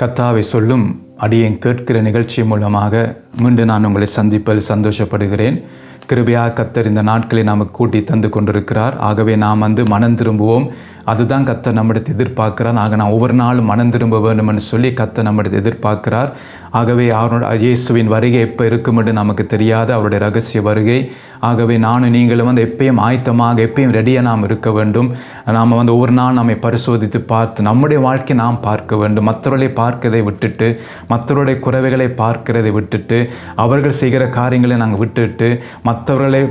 கத்தாவை சொல்லும் அடியேன் கேட்கிற நிகழ்ச்சி மூலமாக மீண்டும் நான் உங்களை சந்திப்பதில் சந்தோஷப்படுகிறேன். கிருபையாக கத்தர் இந்த நாட்களை நமக்கு கூட்டி தந்து கொண்டிருக்கிறார். ஆகவே நாம் வந்து மனம் திரும்புவோம். அதுதான் கத்தர் நம்மிடத்தை எதிர்பார்க்கிறார். ஆக நான் ஒவ்வொரு நாளும் மனம் திரும்ப வேண்டும்னு சொல்லி கத்தர் நம்மிடத்தை எதிர்பார்க்கிறார். ஆகவே அவரோட இயேசுவின் வருகை எப்போ இருக்கும் என்று நமக்கு தெரியாது. அவருடைய ரகசிய வருகை. ஆகவே நானும் நீங்களும் வந்து எப்பயும் ஆயத்தமாக எப்பயும் ரெடியாக நாம் இருக்க வேண்டும். நாம் வந்து ஒவ்வொரு நாள் நம்மை பரிசோதித்து பார்த்து நம்முடைய வாழ்க்கை நாம் பார்க்க வேண்டும். மற்றவர்களை பார்க்கதை விட்டுட்டு மற்றவருடைய குறைவுகளை பார்க்கிறதை விட்டுட்டு அவர்கள் செய்கிற காரியங்களை நாங்கள் விட்டுட்டு மற்றவர்களை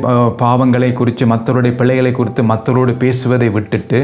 பாவங்களை குறித்து மற்றவருடைய பிள்ளைகளை குறித்து மற்றவரோடு பேசுவதை விட்டுட்டு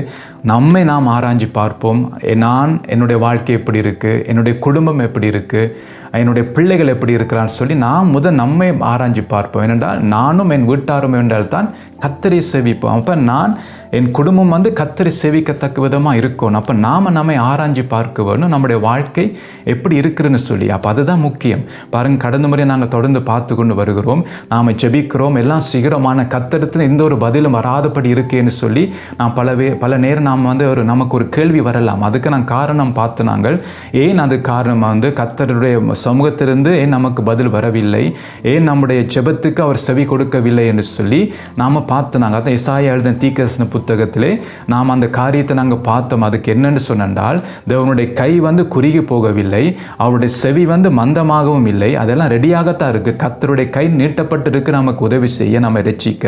நம்மை நாம் ஆராய்ஞ்சு பார்ப்போம். நான் என்னுடைய வாழ்க்கை எப்படி இருக்குது என்னுடைய குடும்பம் எப்படி இருக்குது என்னுடைய பிள்ளைகள் எப்படி இருக்கிறான்னு சொல்லி நான் முதல் நம்மை ஆராய்ஞ்சு பார்ப்போம். ஏனென்றால் நானும் என் வீட்டாரும் என்றால் தான் கத்தரை செவிப்போம். அப்போ நான் என் குடும்பம் வந்து கத்தரை செவிக்கத்தக்க விதமாக இருக்கணும். அப்போ நாம் நம்மை ஆராய்ஞ்சு பார்க்க வேணும். நம்முடைய வாழ்க்கை எப்படி இருக்குதுன்னு சொல்லி. அப்போ அதுதான் முக்கியம். பாருங்க கடந்த முறை நாங்கள் தொடர்ந்து பார்த்து கொண்டு வருகிறோம். நாம் ஜெபிக்கிறோம். எல்லாம் சீக்கிரமான கத்தெடுத்து எந்த ஒரு பதிலும் வராதபடி இருக்கேன்னு சொல்லி நான் பலவே பல நேரம் நாம் வந்து ஒரு நமக்கு ஒரு கேள்வி வரலாம். அதுக்கு நான் காரணம் பார்த்து நாங்கள் ஏன் அது காரணம் வந்து கத்தருடைய சமூகத்திலிருந்து ஏன் நமக்கு பதில் வரவில்லை? ஏன் நம்முடைய ஜெபத்துக்கு அவர் செவி கொடுக்கவில்லை என்று சொல்லி நாம் பார்த்து நாங்கள் அதான் இசாயா எழுதின தீக்கரசன புத்தகத்திலே நாம் அந்த காரியத்தை நாங்கள் பார்த்தோம். அதுக்கு என்னென்னு சொன்னால் தேவனுடைய கை வந்து குறுகி போகவில்லை அவருடைய செவி வந்து மந்தமாகவும் இல்லை அதெல்லாம் ரெடியாகத்தான் இருக்குது கத்தருடைய கை நீட்டப்பட்டு இருக்கு நமக்கு உதவி செய்ய நம்ம ரட்சிக்க.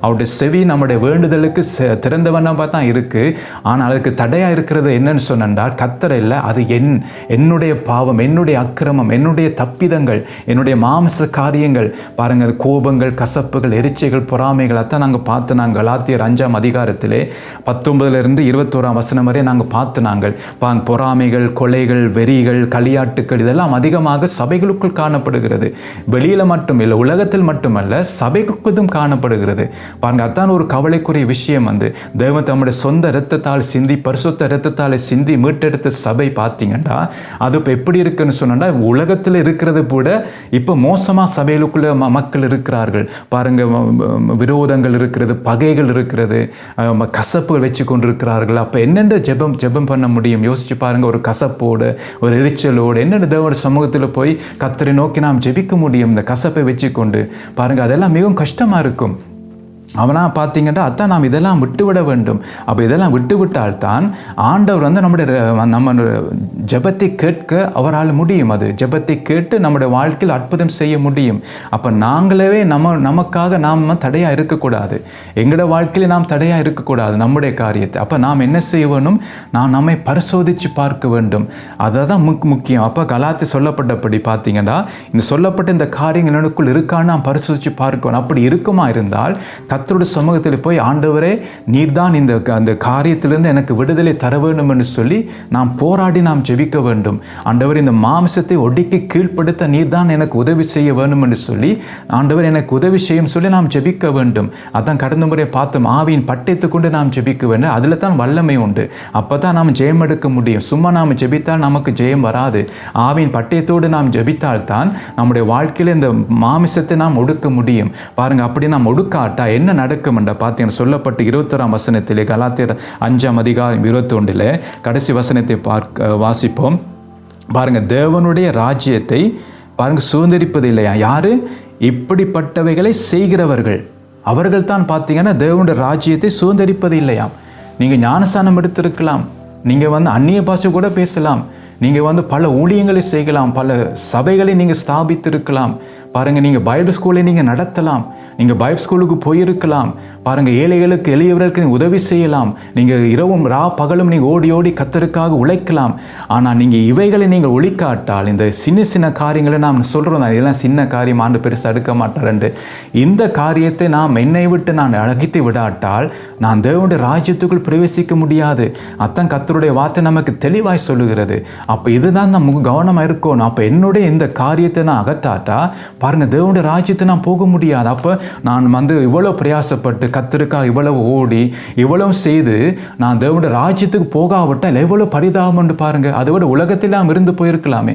அவருடைய செவி நம்முடைய வேண்டுதலுக்கு செ- திறந்தவண்ணமாக தான் இருக்குது ஆனால் அதுக்கு தடையாக இருக்கிறது என்னன்னு சொன்னால் கத்தரை இல்லை அது என் என்னுடைய பாவம் என்னுடைய அக்கிரமம் என்னுடைய தப்பிதங்கள் என்னுடைய மாமச காரியங்கள் பாருங்கள் அது கோபங்கள் கசப்புகள் எரிச்சைகள் பொறாமைகள் அதான் நாங்கள் பார்த்து நாங்கள் கலாத்தியர் அஞ்சாம் அதிகாரத்திலே பத்தொன்பதுலேருந்து இருபத்தோராம் வசனம் வரை நாங்கள் பார்த்து நாங்கள் பாங் பொறாமைகள் கொலைகள் வெறிகள் களியாட்டுக்கள் இதெல்லாம் அதிகமாக சபைகளுக்குள் காணப்படுகிறது. வெளியில் மட்டும் இல்லை உலகத்தில் மட்டுமல்ல சபைகளுக்கும் காணப்படுகிறது. பாருங்கள் அதான் ஒரு கவலைக்குரிய விஷயம் வந்து தெய்வம் தம்முடைய சொந்த இரத்தத்தால் சிந்தி பரிசுத்த இரத்தத்தால் சிந்தி மீட்டெடுத்த சபை பார்த்தீங்கன்னா அது இப்போ எப்படி இருக்குன்னு சொன்னா உலகத்தில் இருக்கிறது கூட இப்போ மோசமாக சபைகளுக்குள்ள ம- மக்கள் இருக்கிறார்கள். பாருங்கள் விரோதங்கள் இருக்கிறது பகைகள் இருக்கிறது கசப்புகள் வச்சு கொண்டிருக்கிறார்கள். அப்போ என்னென்ன ஜெபம் ஜெபம் பண்ண முடியும்? யோசிச்சு பாருங்கள் ஒரு கசப்போடு ஒரு எரிச்சலோடு என்னென்ன தேவோட சமூகத்தில் போய் கத்தரை நோக்கி நாம் ஜெபிக்க முடியும்? இந்த கசப்பை வச்சுக்கொண்டு. பாருங்கள் அதெல்லாம் மிகவும் கஷ்டமாக இருக்கும். அவனா பார்த்தீங்கன்னா அதான் நாம் இதெல்லாம் விட்டுவிட வேண்டும். அப்போ இதெல்லாம் விட்டு விட்டால்தான் ஆண்டவர் வந்து நம்முடைய நம்ம ஜெபத்தை கேட்க அவரால் முடியும். அது ஜெபத்தை கேட்டு நம்முடைய வாழ்க்கையில் அற்புதம் செய்ய முடியும். அப்போ நாங்களே நம்ம நமக்காக நாம் தடையாக இருக்கக்கூடாது. எங்களோட வாழ்க்கையில் நாம் தடையாக இருக்கக்கூடாது நம்முடைய காரியத்தை. அப்போ நாம் என்ன செய்ய வேணும்? நாம் நம்மை பரிசோதித்து பார்க்க வேண்டும். அதை தான் முக் முக்கியம். அப்போ கலாத்தி சொல்லப்பட்டபடி பார்த்தீங்கன்னா இந்த சொல்லப்பட்ட இந்த காரியங்கள் எனக்குள் இருக்கான்னு நாம் பரிசோதித்து பார்க்கணும். அப்படி இருக்குமா இருந்தால் கர்த்தருடைய சமூகத்தில் போய் ஆண்டவரே நீர்தான் இந்த அந்த காரியத்திலிருந்து எனக்கு விடுதலை தர வேண்டும் என்று சொல்லி நாம் போராடி நாம் ஜெபிக்க வேண்டும். ஆண்டவர் இந்த மாம்சத்தை ஒடுக்கி கீழ்ப்படுத்த நீர்தான் எனக்கு உதவி செய்ய வேண்டும் என்று சொல்லி ஆண்டவர் எனக்கு உதவி செய்யும் சொல்லி நாம் ஜெபிக்க வேண்டும். அதான் கடந்த முறை பார்த்தோம் ஆவியின் பட்டயத்தை கொண்டு நாம் ஜெபிக்க வேண்டும். அதில் தான் வல்லமை உண்டு. அப்போ தான் நாம் ஜெயம் எடுக்க முடியும். சும்மா நாம் ஜெபித்தால் நமக்கு ஜெயம் வராது. ஆவியின் பட்டயத்தோடு நாம் ஜெபித்தால் தான் நம்முடைய வாழ்க்கையில் இந்த மாமிசத்தை நாம் ஒடுக்க முடியும். பாருங்கள் அப்படி நாம் ஒடுக்காட்டா என்ன நடக்கும் என்ற பார்த்தீங்கன்னா சொல்லப்பட்டு இருபத்தோராம் வசனத்திலே கலாத்தியர் அஞ்சாம் அதிகாரம் இருபத்தொண்டில் கடைசி வசனத்தை பார்க்க வாசிப்போம். பாருங்க தேவனுடைய ராஜ்யத்தை பாருங்க சுதந்திரிப்பது இல்லையா யாரு? இப்படிப்பட்டவைகளை செய்கிறவர்கள். அவர்கள் தான் பார்த்தீங்கன்னா தேவனுடைய ராஜ்யத்தை சுதந்திரிப்பது இல்லையாம் நீங்கள் ஞானஸ்தானம் எடுத்திருக்கலாம். நீங்கள் வந்து அந்நிய பாஷை கூட பேசலாம். நீங்கள் வந்து பல ஊழியங்களை செய்யலாம். பல சபைகளை நீங்கள் ஸ்தாபித்திருக்கலாம். பாருங்கள் நீங்கள் பைபிள் ஸ்கூலை நீங்கள் நடத்தலாம். நீங்கள் பைப் ஸ்கூலுக்கு போயிருக்கலாம். பாருங்கள் ஏழைகளுக்கு எளியவர்களுக்கு நீங்கள் உதவி செய்யலாம். நீங்கள் இரவும் ரா பகலும் நீங்கள் ஓடி ஓடி கத்தருக்காக உழைக்கலாம். ஆனால் நீங்கள் இவைகளை நீங்கள் ஒழிக்காட்டால் இந்த சின்ன சின்ன காரியங்களை நாம் சொல்கிறோம் நான் இதெல்லாம் சின்ன காரியம் ஆண்டு பெருசு அடுக்க மாட்டாரண்டு இந்த காரியத்தை நாம் என்னை விட்டு நான் அழகிட்டு விடாட்டால் நான் தேவனுடைய ராஜ்யத்துக்குள் பிரவேசிக்க முடியாது. அத்தான் கத்தருடைய வார்த்தை நமக்கு தெளிவாய் சொல்லுகிறது. அப்போ இதுதான் நம்ம கவனமாக இருக்கணும். அப்போ என்னுடைய இந்த காரியத்தை நான் அகத்தாட்டா பாருங்கள் தேவனுடைய ராஜ்யத்தை நான் போக முடியாது. அப்போ நான் வந்து இவ்வளோ பிரயாசப்பட்டு கத்திருக்கா இவ்வளவு ஓடி இவ்வளவு செய்து நான் தேவனுடைய ராஜ்யத்துக்கு போகாவிட்டால் எவ்வளோ பரிதாபம்னு பாருங்க. அதை விட உலகத்திலாம் இருந்து போயிருக்கலாமே.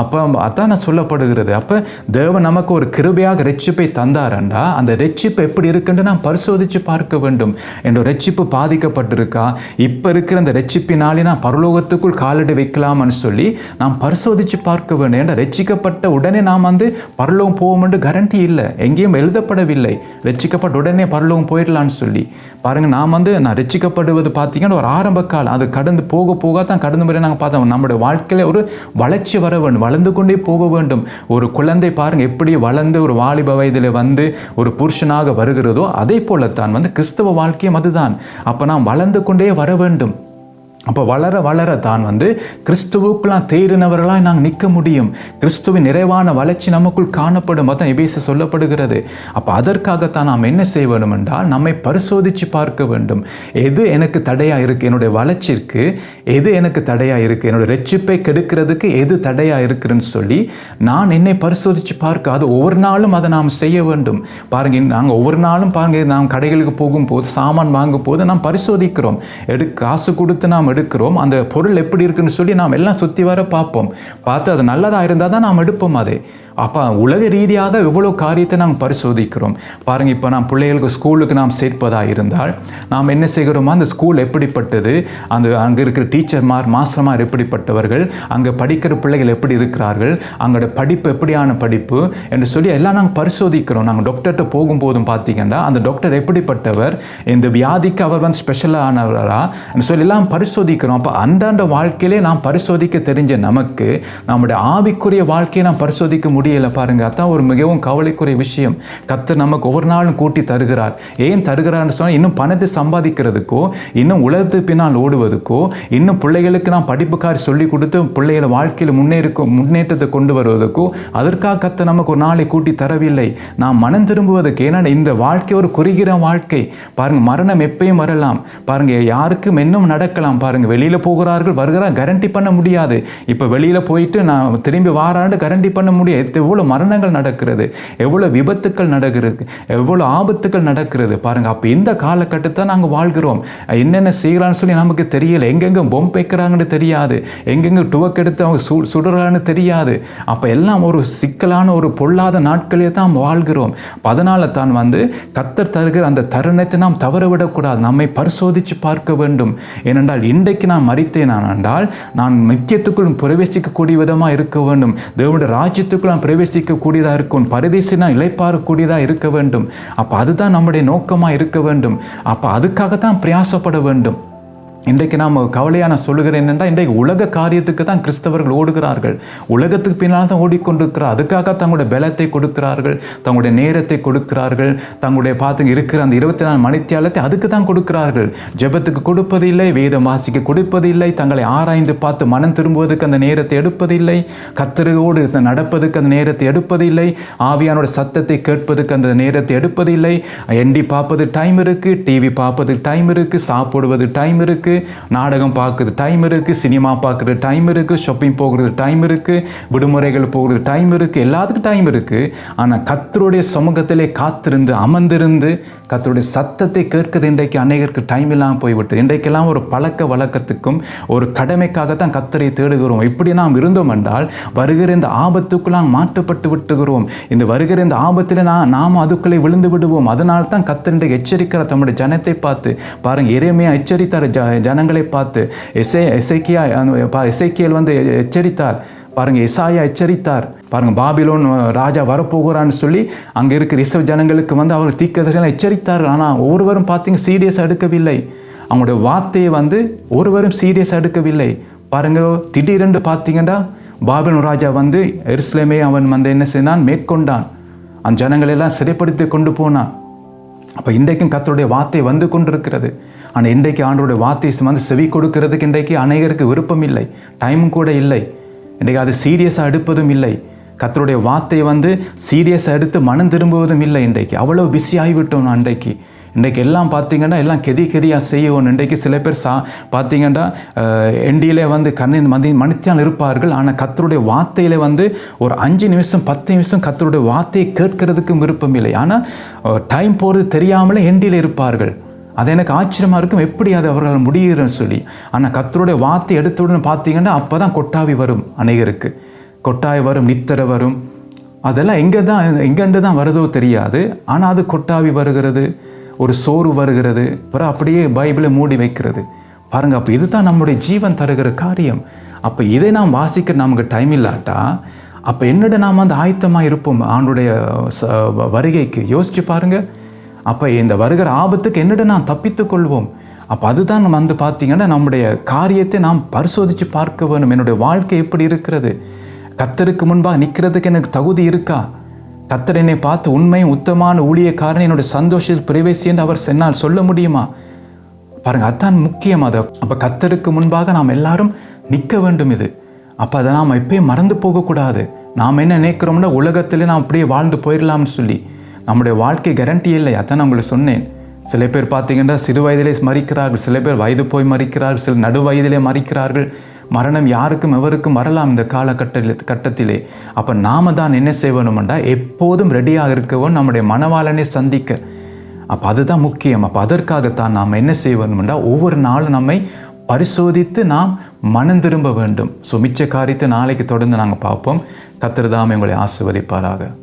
அப்போ அதான் நான் சொல்லப்படுகிறது. அப்போ தேவன் நமக்கு ஒரு கிருபையாக ரெச்சிப்பை தந்தாரண்டா அந்த ரட்சிப்பு எப்படி இருக்குன்னு நாம் பரிசோதித்து பார்க்க வேண்டும். என்ற ரெச்சிப்பு பாதிக்கப்பட்டிருக்கா? இப்போ இருக்கிற அந்த ரெச்சிப்பினாலே நான் பரலோகத்துக்குள் காலடி வைக்கலாம்னு சொல்லி நாம் பரிசோதித்து பார்க்க வேண்டும். ஏன்னா ரட்சிக்கப்பட்ட உடனே நாம் வந்து பரலோகம் போவோம்னு கரண்டி இல்லை. எங்கேயும் எழுதப்படவில்லை. ரட்சிக்கப்பட்ட உடனே பரலோகம் போயிடலான்னு சொல்லி. பாருங்கள் நாம் வந்து நான் ரட்சிக்கப்படுவது பார்த்தீங்கன்னா ஒரு ஆரம்ப காலம். அது கடந்து போக போக தான் கடந்து முறை நாங்கள் பார்த்தோம். நம்முடைய வாழ்க்கையில் ஒரு வளர்ச்சி வர வேண்டும். வளர்ந்து கொண்டே போக வேண்டும். ஒரு குழந்தை பாருங்க எப்படி வளர்ந்து ஒரு வாலிப வயதில் வந்து ஒரு புருஷனாக வருகிறதோ அதே போலத்தான் வந்து கிறிஸ்தவ வாழ்க்கையும் அதுதான். அப்போ நாம் வளர்ந்து கொண்டே வர வேண்டும். அப்போ வளர வளர தான் வந்து கிறிஸ்துவுக்குலாம் தேறினவர்களாக நாங்கள் நிற்க முடியும். கிறிஸ்துவின் நிறைவான வளர்ச்சி நமக்குள் காணப்படும் அதான் எபேசு சொல்லப்படுகிறது. அப்போ அதற்காகத்தான் நாம் என்ன செய்ய வேண்டும் என்றால் நம்மை பரிசோதித்து பார்க்க வேண்டும். எது எனக்கு தடையாக இருக்குது என்னுடைய வளர்ச்சிக்கு எது எனக்கு தடையாக இருக்குது என்னுடைய ரெச்சிப்பை கெடுக்கிறதுக்கு எது தடையாக இருக்குதுன்னு சொல்லி நான் என்னை பரிசோதித்து பார்க்க அது ஒவ்வொரு நாளும் அதை நாம் செய்ய வேண்டும். பாருங்கள் நாங்கள் ஒவ்வொரு நாளும் பாருங்கள் நாம் கடைகளுக்கு போகும்போது சாமான் வாங்கும் போது நாம் பரிசோதிக்கிறோம். எடு காசு கொடுத்து நாம் எடுக்கிறோம். அந்த பொருள் எப்படி இருக்குன்னு சொல்லி நாம் எல்லாம் சுற்றி வர பார்ப்போம். பார்த்து அது நல்லதாக இருந்தால் தான் நாம் எடுப்போம் அதை. அப்போ உலக ரீதியாக எவ்வளோ காரியத்தை நாம் பரிசோதிக்கிறோம். பாருங்கள் இப்போ நாம் பிள்ளைகளுக்கு ஸ்கூலுக்கு நாம் சேர்ப்பதாக இருந்தால் நாம் என்ன செய்கிறோமோ? அந்த ஸ்கூல் எப்படிப்பட்டது? அந்த அங்கே இருக்கிற டீச்சர்மார் மாஸ்டர்மார் எப்படிப்பட்டவர்கள்? அங்கே படிக்கிற பிள்ளைகள் எப்படி இருக்கிறார்கள்? அங்களோட படிப்பு எப்படியான படிப்பு? என்று சொல்லி எல்லாம் நாங்கள் பரிசோதிக்கிறோம். நாங்கள் டாக்டர்கிட்ட போகும்போதும் பார்த்தீங்கன்னா அந்த டாக்டர் எப்படிப்பட்டவர்? இந்த வியாதிக்கு அவர் வந்து ஸ்பெஷலானவரா சொல்லி எல்லாம் பரிசோதிக்கிறோம். அப்போ அன்றாண்ட வாழ்க்கையிலே நாம் பரிசோதிக்க தெரிஞ்ச நமக்கு நம்முடைய ஆவிக்குரிய வாழ்க்கையை நாம் பரிசோதிக்க முடியும்? முடியலை பாருங்க. அதான் ஒரு மிகவும் கவலைக்குரிய விஷயம். கத்து நமக்கு ஒவ்வொரு நாளும் கூட்டி தருகிறார். ஏன் தருகிறார்னு சொன்னால் இன்னும் பணத்தை சம்பாதிக்கிறதுக்கோ இன்னும் உலகத்து பின்னால் ஓடுவதுக்கோ இன்னும் பிள்ளைகளுக்கு நான் படிப்புக்காரி சொல்லி கொடுத்து பிள்ளைகளை வாழ்க்கையில் முன்னேறிக்கும் முன்னேற்றத்தை கொண்டு வருவதற்கோ அதற்காக கத்த நமக்கு ஒரு நாளை கூட்டி தரவில்லை. நாம் மனம் திரும்புவதற்கு ஏன்னா இந்த வாழ்க்கை ஒரு குறுகிற வாழ்க்கை. பாருங்க மரணம் எப்பயும் வரலாம். பாருங்க யாருக்கும் இன்னும் நடக்கலாம். பாருங்க வெளியில் போகிறார்கள் வருகிறார் கரண்டி பண்ண முடியாது. இப்போ வெளியில் போயிட்டு நான் திரும்பி வாரான்னு கரண்டி பண்ண முடியாது. எவ்வளோ மரணங்கள் நடக்கிறது? எவ்வளோ விபத்துக்கள் நடக்கிறது? எவ்வளோ ஆபத்துக்கள் நடக்கிறது? பாருங்க அப்போ இந்த காலகட்டத்தை நாங்கள் வாழ்கிறோம். என்னென்ன செய்கிறான்னு சொல்லி நமக்கு தெரியல. எங்கெங்க பொம்மை வைக்கிறாங்கன்னு தெரியாது. எங்கெங்க டுவக் எடுத்து அவங்க சு சுடுறான்னு தெரியாது. அப்போ எல்லாம் ஒரு சிக்கலான ஒரு பொல்லாத நாட்களே தான் வாழ்கிறோம். அப்ப அதனால தான் வந்து கத்தர் தருகிற அந்த தருணத்தை நாம் தவற விடக்கூடாது. நம்மை பரிசோதித்து பார்க்க வேண்டும். ஏனென்றால் இன்றைக்கு நான் மறித்தேன் என்றால் நான் நித்தியத்துக்குள் பிரவேசிக்கக்கூடிய விதமாக இருக்க வேண்டும். தேவனுடைய ராஜ்யத்துக்குள் நான் பிரவேசிக்கக்கூடியதாக இருக்கும் பரதேசினா நான் இழைப்பாறக்கூடியதாக இருக்க வேண்டும். அப்போ அதுதான் நம்முடைய நோக்கமாக இருக்க வேண்டும். அப்போ அதுக்காக தான் பிரயாசப்பட வேண்டும். இன்றைக்கு நாம் கவலையாக நான் சொல்லுகிறேன் என்னென்றால் இன்றைக்கு உலக காரியத்துக்கு தான் கிறிஸ்தவர்கள் ஓடுகிறார்கள். உலகத்துக்கு பின்னால் தான் ஓடிக்கொண்டிருக்கிறார். அதுக்காக தங்களுடைய பலத்தை கொடுக்கிறார்கள் தங்களுடைய நேரத்தை கொடுக்கிறார்கள் தங்களுடைய பார்த்து இருக்கிற அந்த இருபத்தி நாலு மணித்தியாலத்தை அதுக்கு தான் கொடுக்கிறார்கள். ஜெபத்துக்கு கொடுப்பதில்லை வேதம் வாசிக்க கொடுப்பதில்லை தங்களை ஆராய்ந்து பார்த்து மனம் திரும்புவதற்கு அந்த நேரத்தை எடுப்பதில்லை கத்திரையோடு நடப்பதுக்கு அந்த நேரத்தை எடுப்பதில்லை ஆவியானோட சத்தத்தை கேட்பதுக்கு அந்த நேரத்தை எடுப்பதில்லை. எண்டி பார்ப்பது டைம் இருக்குது டிவி பார்ப்பதுக்கு டைம் இருக்குது சாப்பிடுவது டைம் இருக்குது நாடகம் பார்க்குறது டைம் இருக்குது சினிமா பார்க்குறது டைம் இருக்குது ஷாப்பிங் போகிறது டைம் இருக்குது விடுமுறைகள் போகிறது டைம் இருக்குது எல்லாத்துக்கும் டைம் இருக்குது ஆனால் கத்தருடைய சமூகத்திலே காத்திருந்து அமர்ந்திருந்து கத்தருடைய சத்தத்தை கேட்கிறது இன்றைக்கு அநேகருக்கு டைம் இல்லாமல் போய்விட்டு இன்றைக்கெல்லாம் ஒரு பழக்க வழக்கத்துக்கும் ஒரு கடமைக்காகத்தான் கத்தரை தேடுகிறோம். இப்படி நாம் இருந்தோம் என்றால் வருகிற இந்த ஆபத்துக்குள் நாம் மாற்றப்பட்டு விட்டுகிறோம். இந்த வருகிற இந்த ஆபத்தில் நான் நாம் அதுக்குள்ளே விழுந்து விடுவோம். அதனால் தான் கத்தருடைய எச்சரிக்கிற தம்முடைய ஜனத்தை பார்த்து பாருங்க இறைமையாக எச்சரித்தார். ஜ ஜனங்களை பார்த்து எசே எசைக்கியா எசைக்கியல் வந்து எச்சரித்தார். பாருங்க இசாயா எச்சரித்தார். பாருங்க பாபிலோன் ராஜா வரப்போகிறான்னு சொல்லி அங்கே இருக்கிற இசை ஜனங்களுக்கு வந்து அவர் தீக்கதர்கள் எச்சரித்தார் ஆனால் ஒருவரும் பார்த்தீங்க சீரியஸ் எடுக்கவில்லை அவங்களுடைய வார்த்தையை வந்து ஒருவரும் சீரியஸ் எடுக்கவில்லை பாருங்க திடீரென்று பார்த்தீங்கன்னா பாபிலோன் ராஜா வந்து எருசலேமே அவன் வந்து என்ன செய்தான்? மேற்கொண்டான். அந்த ஜனங்களெல்லாம் சிறைப்படுத்தி கொண்டு போனான். அப்போ இன்றைக்கும் கத்தருடைய வார்த்தை வந்து கொண்டிருக்கிறது. ஆனால் இன்றைக்கு ஆண்டோடைய வார்த்தை வந்து செவி கொடுக்கிறதுக்கு இன்றைக்கு அநேகருக்கு விருப்பம் இல்லை டைமும் கூட இல்லை. இன்றைக்கு அது சீரியஸாக எடுப்பதும் இல்லை. கத்தருடைய வார்த்தையை வந்து சீரியஸாக எடுத்து மனம் திரும்புவதும் இல்லை இன்றைக்கு. அவ்வளோ பிஸி ஆகிவிட்டோம் நான் இன்றைக்கு. இன்றைக்கு எல்லாம் பார்த்தீங்கன்னா எல்லாம் கெதி கெதியாக செய்யணும் இன்றைக்கு சில பேர் சா பார்த்தீங்கன்னா எண்டியிலே வந்து கண்ணின் மதி மனித்தான் இருப்பார்கள். ஆனால் கத்தருடைய வார்த்தையில் வந்து ஒரு அஞ்சு நிமிஷம் பத்து நிமிஷம் கத்தருடைய வார்த்தையை கேட்கறதுக்கும் விருப்பம் இல்லை. ஆனால் டைம் போகிறது தெரியாமலே எண்டியில் இருப்பார்கள். அது எனக்கு ஆச்சரியமாக இருக்கும். எப்படி அது அவர்களால் முடிகிறன்னு சொல்லி. ஆனால் கத்தருடைய வார்த்தை எடுத்துடனே பார்த்தீங்கன்னா அப்போ தான் கொட்டாவி வரும் அநேகருக்கு. கொட்டாய் வரும் நித்தரை வரும். அதெல்லாம் எங்கே தான் எங்கேண்டு தான் வருதோ தெரியாது. ஆனால் அது கொட்டாவி வருகிறது. ஒரு சோறு வருகிறது. அப்புறம் அப்படியே பைபிளை மூடி வைக்கிறது. பாருங்கள் அப்போ இதுதான் நம்முடைய ஜீவன் தருகிற காரியம். அப்போ இதை நாம் வாசிக்க நமக்கு டைம் இல்லாட்டா அப்போ என்னோட நாம் அந்த ஆயத்தமாக இருப்போம். ஆண்டுடைய ச- வருகைக்கு. யோசித்து பாருங்கள் அப்போ இந்த வருகிற ஆபத்துக்கு என்னிட நாம் தப்பித்து கொள்வோம். அப்போ அதுதான் நம்ம வந்து பார்த்தீங்கன்னா நம்முடைய காரியத்தை நாம் பரிசோதித்து பார்க்க வேணும். என்னுடைய வாழ்க்கை எப்படி இருக்கிறது? கத்தருக்கு முன்பாக நிற்கிறதுக்கு எனக்கு தகுதி இருக்கா? கத்தர் என்னை பார்த்து உண்மையும் உத்தமான ஊழியக்காரன் என்னுடைய சந்தோஷத்தில் பிரவேசி என்று அவர் சென்னால் சொல்ல முடியுமா? பாருங்கள் அதுதான் முக்கியம் அது. அப்போ கத்தருக்கு முன்பாக நாம் எல்லாரும் நிற்க வேண்டும் இது. அப்போ அதை நாம் எப்பயும் மறந்து போகக்கூடாது. நாம் என்ன நினைக்கிறோம்னா உலகத்திலே நாம் அப்படியே வாழ்ந்து போயிடலாம்னு சொல்லி. நம்முடைய வாழ்க்கை கேரண்டி இல்லை. அதான் நான் உங்களுக்கு சொன்னேன். சில பேர் பார்த்தீங்கன்னா சிறு வயதிலே மறிக்கிறார்கள். சில பேர் வயது போய் மறிக்கிறார்கள். சில நடு வயதிலே மறிக்கிறார்கள். மரணம் யாருக்கும் எவருக்கும் வரலாம் இந்த காலகட்டத்தில் கட்டத்திலே. அப்போ நாம தான் என்ன செய்யணும்டா? எப்போதும் ரெடியாக இருக்கவும் நம்முடைய மனவாளனை சந்திக்க. அப்போ அதுதான் முக்கியம். அப்போ அதற்காகத்தான் நாம் என்ன செய்ய ஒவ்வொரு நாளும் நம்மை பரிசோதித்து நாம் மனம் திரும்ப வேண்டும். சுமிச்ச காரியத்தை நாளைக்கு தொடர்ந்து நாங்கள் பார்ப்போம். கத்திரதாம் உங்களை ஆசிர்வதிப்பாராக.